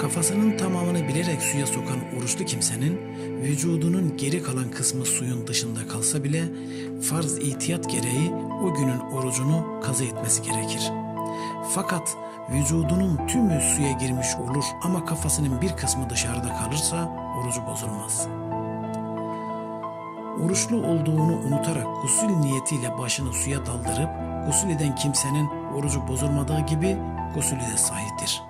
Kafasının tamamını bilerek suya sokan oruçlu kimsenin vücudunun geri kalan kısmı suyun dışında kalsa bile farz ihtiyat gereği o günün orucunu kaza etmesi gerekir. Fakat vücudunun tümü suya girmiş olur ama kafasının bir kısmı dışarıda kalırsa orucu bozulmaz. Oruçlu olduğunu unutarak gusül niyetiyle başını suya daldırıp gusül eden kimsenin orucu bozulmadığı gibi gusülü de sahihtir.